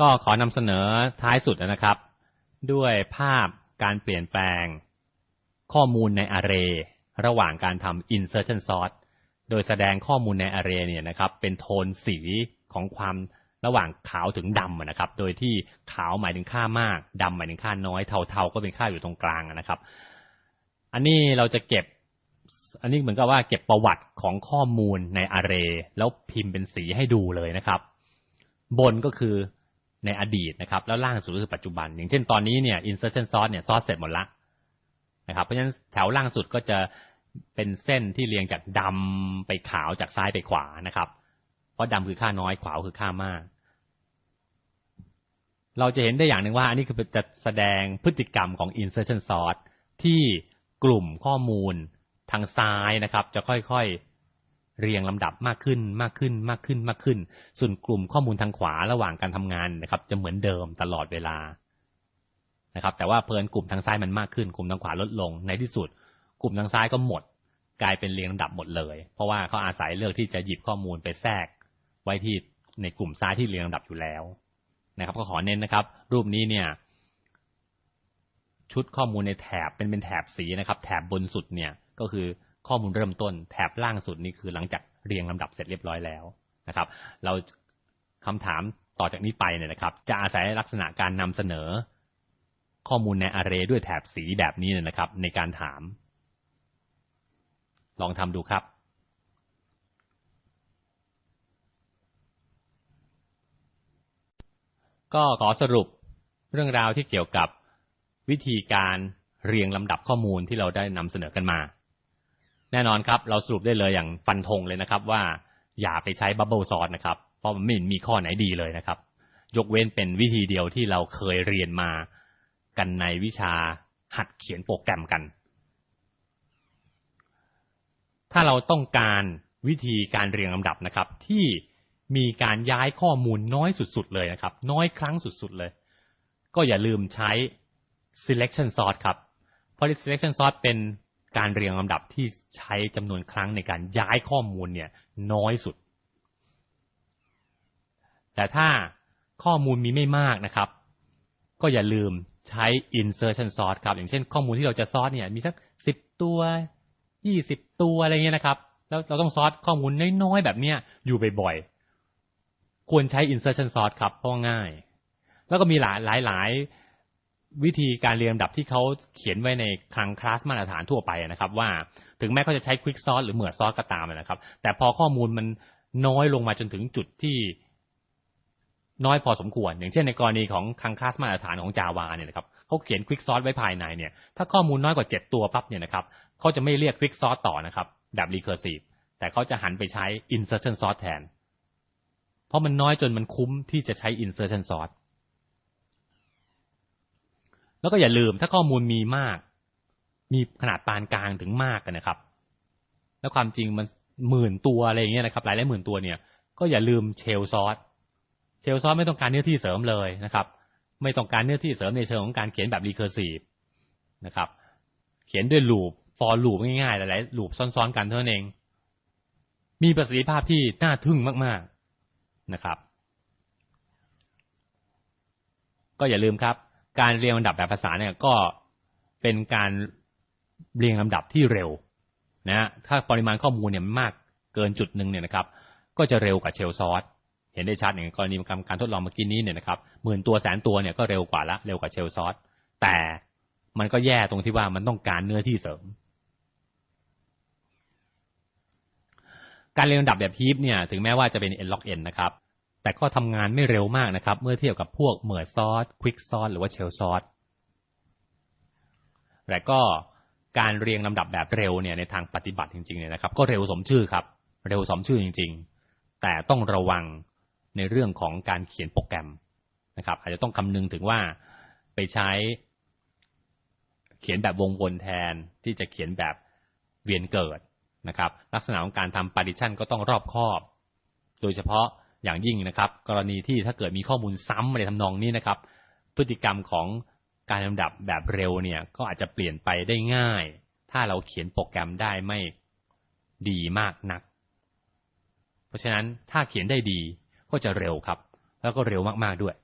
ก็ขอนำเสนอท้ายสุดนะครับ ด้วยภาพการเปลี่ยนแปลง ข้อมูลใน array ระหว่างการทำ insertion sort โดยแสดงข้อมูลใน array เนี่ยนะครับ เป็นโทนสีของความระหว่างขาวถึงดำนะครับ โดยที่ขาวหมายถึงค่ามากดำหมายถึงค่าน้อยเทาๆ ก็เป็นค่าอยู่ตรงกลางนะครับ อันนี้เราจะเก็บ อันนี้เหมือนกับว่าเก็บประวัติของข้อมูลใน array แล้วพิมพ์เป็นสีให้ดูเลยนะครับ บนก็คือ ในอดีตนะครับ แล้วล่างสุดก็คือปัจจุบัน อย่างเช่นตอนนี้เนี่ย insertion sort เนี่ย sort เสร็จหมดละนะครับเพราะฉะนั้นแถวล่างสุดก็จะเป็นเส้นที่เรียงจากดำไปขาวจากซ้ายไปขวานะครับ เพราะดำคือค่าน้อยขวาคือค่ามาก เราจะเห็นได้อย่างหนึ่งว่า อันนี้คือจะแสดงพฤติกรรมของ insertion sort ที่กลุ่มข้อมูลทางซ้ายนะครับ จะค่อยๆ เรียงลำดับมากขึ้นมากขึ้นมากขึ้นมากขึ้น ส่วนกลุ่มข้อมูลทางขวาระหว่างการทำงานนะครับ จะเหมือนเดิมตลอดเวลานะครับ แต่ว่าเพลินกลุ่มทางซ้ายมันมากขึ้น กลุ่มทางขวาลดลงในที่สุด กลุ่มทางซ้ายก็หมด กลายเป็นเรียงลำดับหมดเลย เพราะว่าเขาอาศัยเลือกที่จะหยิบข้อมูลไปแทรก ไว้ที่ในกลุ่มซ้ายที่เรียงลำดับอยู่แล้วนะครับก็ขอเน้นนะครับ รูปนี้เนี่ยชุดข้อมูลในแถบเป็นเป็นแถบสีนะครับ แถบบนสุดเนี่ยก็คือ ข้อมูลเริ่มต้นแถบล่างสุดนี่คือหลังจากเรียงลำดับเสร็จเรียบร้อยแล้วนะครับ เราคำถามต่อจากนี้ไปเนี่ยนะครับ จะอาศัยลักษณะการนำเสนอ ข้อมูลใน array ด้วยแถบสีแบบนี้เนี่ยนะครับ ในการถาม ลองทำดูครับก็ขอสรุปเรื่องราวที่เกี่ยวกับวิธีการเรียงลำดับข้อมูลที่เราได้นำเสนอกันมา แน่นอนครับ เราสรุปได้เลยอย่างฟันธงเลยนะครับ ว่าอย่าไปใช้บับเบิลซอร์นะครับ เพราะมันไม่มีข้อไหนดีเลยนะครับ ยกเว้นเป็นวิธีเดียวที่เราเคยเรียนมากันในวิชาหัดเขียนโปรแกรมกัน ถ้าเราต้องการวิธีการเรียงลำดับนะครับ ที่มีการย้ายข้อมูลน้อยสุดๆเลยนะครับ น้อยครั้งสุดๆเลย ก็อย่าลืมใช้ selection sort ครับ เพราะ selection sort เป็น การเรียงลำดับที่ใช้จำนวนครั้งในการย้ายข้อมูลเนี่ยน้อยสุด แต่ถ้าข้อมูลมีไม่มากนะครับ ก็อย่าลืมใช้ insertion sort ครับ อย่างเช่นข้อมูลที่เราจะซอสเนี่ยมีสักสิบตัวยี่สิบตัวอะไรเงี้ยนะครับ แล้วเราต้องซอสข้อมูลน้อยๆ แบบเนี้ยอยู่บ่อยๆ ควรใช้ insertion sort ครับเพราะง่าย แล้วก็มีหลายหลายหลาย วิธีการเรียงลำดับที่เขาเขียนไว้ในคลังคลาสมาตรฐานทั่วไปนะครับ ว่าถึงแม้เขาจะใช้ quick sort หรือเหมือซอสก็ตามนะครับ แต่พอข้อมูลมันน้อยลงมาจนถึงจุดที่น้อยพอสมควร อย่างเช่นในกรณีของคลังคลาสมาตรฐานของ Java เนี่ยนะครับเขาเขียน quick sort ไว้ภายในเนี่ย ถ้าข้อมูลน้อยกว่า 7 ตัวปั๊บเนี่ยนะครับเขาจะไม่เรียก quick sort ต่อนะครับ แบบ recursive แต่เขาจะหันไปใช้ insertion sort แทน เพราะมันน้อยจนมันคุ้มที่จะใช้ insertion sort แล้วก็อย่าลืมถ้าข้อมูลมีมาก มีขนาดปานกลางถึงมากกันนะครับ แล้วความจริงมันหมื่นตัวอะไรอย่างเงี้ยนะครับ หลายหลายหมื่นตัวเนี่ย ก็อย่าลืมเชลซอสเชลซอสไม่ต้องการเนื้อที่เสริมเลยนะครับ ไม่ต้องการเนื้อที่เสริมในเชิงของการเขียนแบบ recursive นะครับ เขียนด้วยลูป for loop ง่ายๆหลายๆลูปซ้อนๆกันเท่านั้นเอง มีประสิทธิภาพที่น่าทึ่งมาก ๆนะครับ ก็อย่าลืมครับ การเรียงลำดับแบบภาษาเนี่ย ก็เป็นการเรียงลำดับที่เร็วนะถ้าปริมาณข้อมูลเนี่ยมากเกินจุดหนึ่งเนี่ยนะครับ ก็จะเร็วกว่าเชลซอสเห็นได้ชัดอย่างกรณีการทดลองเมื่อกี้นี้เนี่ยนะครับหมื่นตัวแสนตัวเนี่ยก็เร็วกว่าละเร็วกว่าเชลซอสแต่มันก็แย่ตรงที่ว่ามันต้องการเนื้อที่เสริม การเรียงลำดับแบบฮีปเนี่ยถึงแม้ว่าจะเป็น n log n นะครับ แต่ก็ทำงานไม่เร็วมากนะครับ เมื่อเทียบกับพวกเหมือซอสควิกซอสหรือว่าเชลซอสแต่ก็การเรียงลำดับแบบเร็วเนี่ยในทางปฏิบัติจริงๆเนี่ยนะครับ ก็เร็วสมชื่อครับ เร็วสมชื่อจริง ๆ แต่ต้องระวังในเรื่องของการเขียนโปรแกรมนะครับ อาจจะต้องคำนึงถึงว่าไปใช้เขียนแบบวงวนแทนที่จะเขียนแบบเวียนเกิดนะครับ ลักษณะของการทำ partition ก็ต้องรอบคอบ โดยเฉพาะ อย่างยิ่งนะครับ กรณีที่ถ้าเกิดมีข้อมูลซ้ำอะไรทำนองนี้นะครับ พฤติกรรมของการลำดับแบบเร็วเนี่ยก็อาจจะเปลี่ยนไปได้ง่าย ถ้าเราเขียนโปรแกรมได้ไม่ดีมากนัก เพราะฉะนั้นถ้าเขียนได้ดีก็จะเร็วครับ แล้วก็เร็วมากๆด้วย